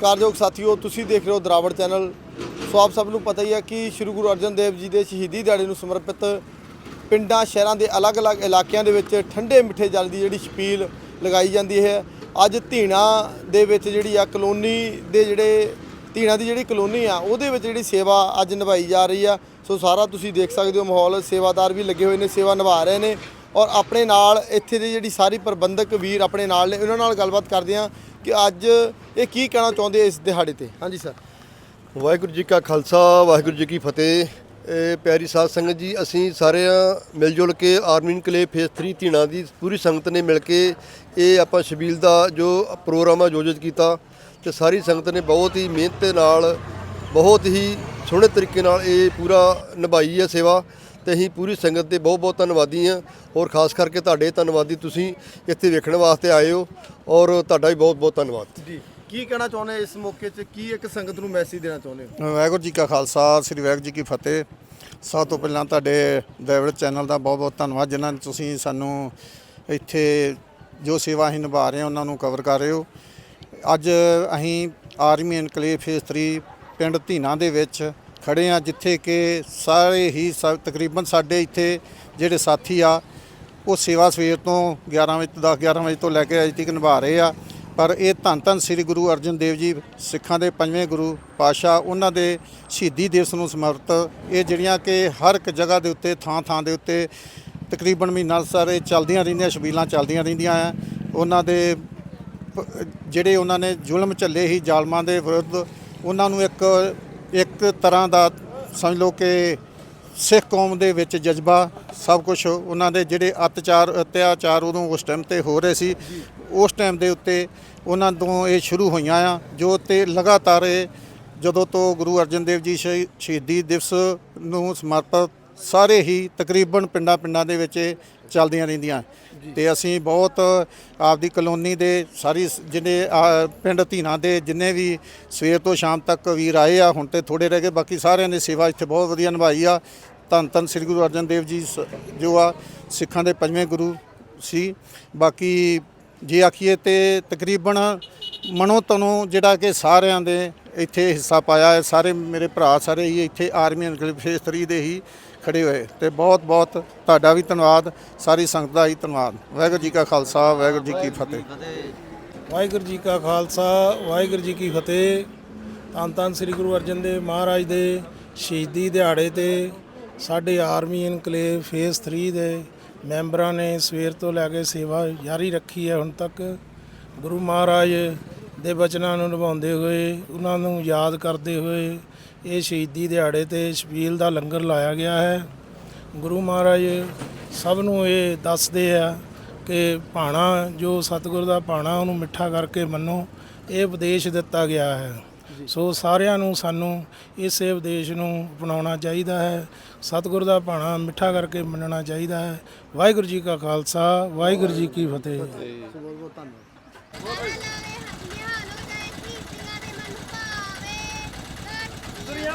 ਸਤਿਕਾਰਯੋਗ ਸਾਥੀਓ, ਤੁਸੀਂ ਦੇਖ ਰਹੇ ਹੋ ਦਰਾਵੜ ਚੈਨਲ। ਸੋ ਆਪ ਸਭ ਨੂੰ ਪਤਾ ਹੀ ਹੈ ਕਿ ਸ੍ਰੀ ਗੁਰੂ ਅਰਜਨ ਦੇਵ ਜੀ ਦੇ ਸ਼ਹੀਦੀ ਦਿਹਾੜੇ ਨੂੰ ਸਮਰਪਿਤ ਪਿੰਡਾਂ, ਸ਼ਹਿਰਾਂ ਦੇ ਅਲੱਗ-ਅਲੱਗ ਇਲਾਕਿਆਂ ਦੇ ਵਿੱਚ ਠੰਡੇ ਮਿੱਠੇ ਜਲ ਦੀ ਜਿਹੜੀ ਛਪੀਲ ਲਗਾਈ ਜਾਂਦੀ ਹੈ। ਅੱਜ ਧੀਣਾ ਦੇ ਵਿੱਚ ਜਿਹੜੀ ਆ ਕਲੋਨੀ ਦੇ ਜਿਹੜੇ, ਧੀਣਾ ਦੀ ਜਿਹੜੀ ਕਲੋਨੀ ਆ, ਉਹਦੇ ਵਿੱਚ ਜਿਹੜੀ ਸੇਵਾ ਅੱਜ ਨਿਭਾਈ ਜਾ ਰਹੀ ਆ। ਸੋ ਸਾਰਾ ਤੁਸੀਂ ਦੇਖ ਸਕਦੇ ਹੋ ਮਾਹੌਲ, ਸੇਵਾਦਾਰ ਵੀ ਲੱਗੇ ਹੋਏ ਨੇ, ਸੇਵਾ ਨਿਭਾ ਰਹੇ ਨੇ। ਔਰ ਆਪਣੇ ਨਾਲ ਇੱਥੇ ਦੀ ਜਿਹੜੀ ਸਾਰੀ ਪ੍ਰਬੰਧਕ ਵੀਰ ਆਪਣੇ ਨਾਲ ਨੇ, ਉਹਨਾਂ ਨਾਲ ਗੱਲਬਾਤ ਕਰਦੇ ਆ ਕਿ ਅੱਜ ਇਹ ਕੀ ਕਹਿਣਾ ਚਾਹੁੰਦੇ ਇਸ ਦਿਹਾੜੇ ਤੇ। ਹਾਂਜੀ, ਸਰ। ਵਾਹਿਗੁਰੂ ਜੀ ਕਾ ਖਾਲਸਾ, ਵਾਹਿਗੁਰੂ ਜੀ ਕੀ ਫਤਿਹ। ਪਿਆਰੀ ਸਾਧ ਸੰਗਤ ਜੀ, ਅਸੀਂ ਸਾਰੇ ਮਿਲ ਜੁਲ ਕੇ ਆਰਮੀ ਇਨਕਲੇਵ ਫੇਸ 3 ਧੀਣਾ ਦੀ ਪੂਰੀ ਸੰਗਤ ਨੇ ਮਿਲ ਕੇ ਇਹ ਆਪਾਂ ਸ਼ਬੀਲ ਦਾ ਜੋ ਪ੍ਰੋਗਰਾਮ ਆਯੋਜਿਤ ਕੀਤਾ ਤੇ ਸਾਰੀ ਸੰਗਤ ਨੇ ਬਹੁਤ ਹੀ ਮਿਹਨਤ ਨਾਲ, ਬਹੁਤ ਹੀ ਸੋਹਣੇ ਤਰੀਕੇ ਨਾਲ ਇਹ ਪੂਰਾ ਨਿਭਾਈ ਹੈ ਸੇਵਾ। ਤੇ ਅਸੀਂ ਪੂਰੀ ਸੰਗਤ ਦੇ ਬਹੁਤ ਬਹੁਤ ਧੰਨਵਾਦੀ ਹਾਂ ਔਰ ਖਾਸ ਕਰਕੇ ਤੁਹਾਡੇ ਧੰਨਵਾਦੀ ਤੁਸੀਂ ਇੱਥੇ ਵੇਖਣ ਵਾਸਤੇ ਆਏ ਹੋ ਔਰ ਤੁਹਾਡਾ ਵੀ ਬਹੁਤ ਬਹੁਤ ਧੰਨਵਾਦ। ਜੀ ਕੀ ਕਹਿਣਾ ਚਾਹੁੰਦੇ ਇਸ ਮੌਕੇ 'ਚ? ਕੀ ਇੱਕ ਸੰਗਤ ਨੂੰ ਮੈਸੇਜ ਦੇਣਾ ਚਾਹੁੰਦੇ ਹੋ? ਵਾਹਿਗੁਰੂ ਜੀ ਕਾ ਖਾਲਸਾ ਸ੍ਰੀ ਵਾਹਿਗੁਰੂ ਜੀ ਕੀ ਫਤਿਹ। ਸਭ ਤੋਂ ਪਹਿਲਾਂ ਤੁਹਾਡੇ ਡਰਾਈਵਰ ਚੈਨਲ ਦਾ ਬਹੁਤ ਬਹੁਤ ਧੰਨਵਾਦ ਜਿਨ੍ਹਾਂ ਨੇ ਤੁਸੀਂ ਸਾਨੂੰ ਇੱਥੇ ਜੋ ਸੇਵਾ ਅਸੀਂ ਨਿਭਾ ਰਹੇ ਹਾਂ ਉਹਨਾਂ ਨੂੰ ਕਵਰ ਕਰ ਰਹੇ ਹੋ। ਅੱਜ ਅਸੀਂ ਆਰਮੀ ਐਨਕਲੇਵ ਫੇਸ 3 ਪਿੰਡ ਧੀਨਾ ਦੇ ਵਿੱਚ ਖੜੇ ਆ ਜਿੱਥੇ ਕਿ ਸਾਰੇ ਹੀ ਸਭ ਤਕਰੀਬਨ ਸਾਡੇ ਇੱਥੇ ਜਿਹੜੇ ਸਾਥੀ ਆ, ਉਹ ਸੇਵਾ ਸਵੇਰ ਤੋਂ 11 ਵਜੇ 10 11 ਵਜੇ ਤੋਂ ਲੈ ਕੇ ਅਜੇ ਤੱਕ ਨਿਭਾ ਰਹੇ ਆ। ਪਰ ਇਹ ਧੰਨ ਧੰਨ ਸ੍ਰੀ ਗੁਰੂ ਅਰਜਨ ਦੇਵ ਜੀ ਸਿੱਖਾਂ ਦੇ ਪੰਜਵੇਂ ਗੁਰੂ ਪਾਤਸ਼ਾਹ, ਉਹਨਾਂ ਦੇ ਸ਼ਹੀਦੀ ਦਿਵਸ ਨੂੰ ਸਮਰਪਿਤ ਇਹ ਜਿਹੜੀਆਂ ਕਿ ਹਰ ਇੱਕ ਜਗ੍ਹਾ ਦੇ ਉੱਤੇ, ਥਾਂ ਥਾਂ ਦੇ ਉੱਤੇ ਤਕਰੀਬਨ ਮਹੀਨਾ ਸਾਰੇ ਚੱਲਦੀਆਂ ਰਹਿੰਦੀਆਂ, ਸ਼ਬੀਲਾਂ ਚੱਲਦੀਆਂ ਰਹਿੰਦੀਆਂ ਆ। ਉਹਨਾਂ ਦੇ ਜਿਹੜੇ ਉਹਨਾਂ ਨੇ ਜ਼ੁਲਮ ਝੱਲੇ ਹੀ ਜ਼ਾਲਮਾਂ ਦੇ ਵਿਰੁੱਧ, ਉਹਨਾਂ ਨੂੰ ਇੱਕ ਇੱਕ ਤਰ੍ਹਾਂ ਦਾ ਸਮਝ ਲਓ ਕਿ ਸਿੱਖ ਕੌਮ ਦੇ ਵਿੱਚ ਜਜ਼ਬਾ ਸਭ ਕੁਝ ਉਹਨਾਂ ਦੇ ਜਿਹੜੇ ਅਤਿਆਚਾਰ ਅਤਿਆਚਾਰ ਉਦੋਂ ਉਸ ਟਾਈਮ ਤੇ ਹੋ ਰਹੇ ਸੀ। ਉਸ ਟਾਈਮ ਦੇ ਉੱਤੇ ਉਹਨਾਂ ਤੋਂ ਇਹ ਸ਼ੁਰੂ ਹੋਈਆਂ ਆ, ਜੋ ਤੇ ਲਗਾਤਾਰ ਇਹ ਜਦੋਂ ਤੋਂ ਗੁਰੂ ਅਰਜਨ ਦੇਵ ਜੀ ਸ਼ਹੀ- ਸ਼ਹੀਦੀ ਦਿਵਸ ਨੂੰ ਸਮਰਪਿਤ ਸਾਰੇ ਹੀ ਤਕਰੀਬਨ ਪਿੰਡਾਂ ਪਿੰਡਾਂ ਦੇ ਵਿੱਚ ਇਹ ਚੱਲਦੀਆਂ ਰਹਿੰਦੀਆਂ। ਤੇ ਅਸੀਂ ਬਹੁਤ ਆਪਦੀ ਕਲੋਨੀ ਦੇ ਸਾਰੀ ਜਿਹਨੇ ਆ, ਪਿੰਡ ਧੀਨਾ ਦੇ ਜਿੰਨੇ ਵੀ ਸਵੇਰ ਤੋਂ ਸ਼ਾਮ ਤੱਕ ਵੀਰ ਆਏ ਆ ਹੁਣ ਤੇ ਥੋੜੇ ਰਹਿ ਗਏ ਬਾਕੀ ਸਾਰਿਆਂ ਨੇ ਸੇਵਾ ਇੱਥੇ ਬਹੁਤ ਵਧੀਆ ਨਿਭਾਈ ਆ। ਧੰਨ ਧੰਨ ਸ੍ਰੀ ਗੁਰੂ ਅਰਜਨ ਦੇਵ ਜੀ ਸ- ਜੋ ਆ ਸਿੱਖਾਂ ਦੇ ਪੰਜਵੇਂ ਗੁਰੂ ਸੀ। ਬਾਕੀ ਜੇ ਆਖੀਏ ਤੇ ਤਕਰੀਬਨ ਮਨੋ ਤਨੋ ਜਿਹੜਾ ਕਿ ਸਾਰਿਆਂ ਦੇ ਇੱਥੇ ਹਿੱਸਾ ਪਾਇਆ ਹੈ ਸਾਰੇ ਮੇਰੇ ਭਰਾ ਸਾਰੇ ਹੀ ਇੱਥੇ ਆਰਮੀ ਫੇਸ 3 ਦੇ ਹੀ ਖੜੇ ਹੋਏ। ਤੇ ਬਹੁਤ ਬਹੁਤ ਤੁਹਾਡਾ ਵੀ ਧੰਨਵਾਦ। ਸਾਰੀ ਸੰਗਤ ਦਾ ਹੀ ਧੰਨਵਾਦ। ਵਾਹਿਗੁਰੂ ਜੀ ਕਾ ਖਾਲਸਾ ਵਾਹਿਗੁਰੂ ਜੀ ਕੀ ਫਤਿਹ। ਵਾਹਿਗੁਰੂ ਜੀ ਕਾ ਖਾਲਸਾ ਵਾਹਿਗੁਰੂ ਜੀ ਕੀ ਫਤਿਹ। ਧੰਨ ਧੰਨ ਸ੍ਰੀ ਗੁਰੂ ਅਰਜਨ ਦੇਵ ਮਹਾਰਾਜ ਦੇ ਸ਼ਹੀਦੀ ਦਿਹਾੜੇ ਤੇ ਸਾਡੇ ਆਰਮੀ ਇਨਕਲੇਵ ਫੇਸ 3 ਦੇ ਮੈਂਬਰਾਂ ਨੇ ਸਵੇਰ ਤੋਂ ਲੈ ਕੇ ਸੇਵਾ ਜਾਰੀ ਰੱਖੀ ਹੈ ਹੁਣ ਤੱਕ। ਗੁਰੂ ਮਹਾਰਾਜ ਦੇ ਬਚਨਾਂ ਨੂੰ ਨਿਭਾਉਂਦੇ ਹੋਏ ਉਹਨਾਂ ਨੂੰ ਯਾਦ ਕਰਦੇ ਹੋਏ ਇਹ ਸ਼ਹੀਦੀ ਦਿਹਾੜੇ ਤੇ ਛਬੀਲ ਦਾ ਲੰਗਰ ਲਾਇਆ ਗਿਆ ਹੈ। ਗੁਰੂ ਮਹਾਰਾਜ ਸਭ ਨੂੰ ਇਹ ਦੱਸਦੇ ਆ ਕਿ ਭਾਣਾ ਜੋ ਸਤਿਗੁਰ ਦਾ ਭਾਣਾ ਉਹਨੂੰ ਮਿੱਠਾ ਕਰਕੇ ਮੰਨੋ ਇਹ ਉਪਦੇਸ਼ ਦਿੱਤਾ ਗਿਆ ਹੈ। ਸੋ ਸਾਰਿਆਂ ਨੂੰ ਸਾਨੂੰ ਇਸੇ ਉਪਦੇਸ਼ ਨੂੰ ਅਪਣਾਉਣਾ ਚਾਹੀਦਾ ਹੈ। ਸਤਿਗੁਰ ਦਾ ਭਾਣਾ ਮਿੱਠਾ ਕਰਕੇ ਮੰਨਣਾ ਚਾਹੀਦਾ ਹੈ। ਵਾਹਿਗੁਰੂ ਜੀ ਕਾ ਖਾਲਸਾ ਵਾਹਿਗੁਰੂ ਜੀ ਕੀ ਫਤਿਹ। ਬਹੁਤ ਬਹੁਤ ਧੰਨਵਾਦ। ਦੁਨੀਆ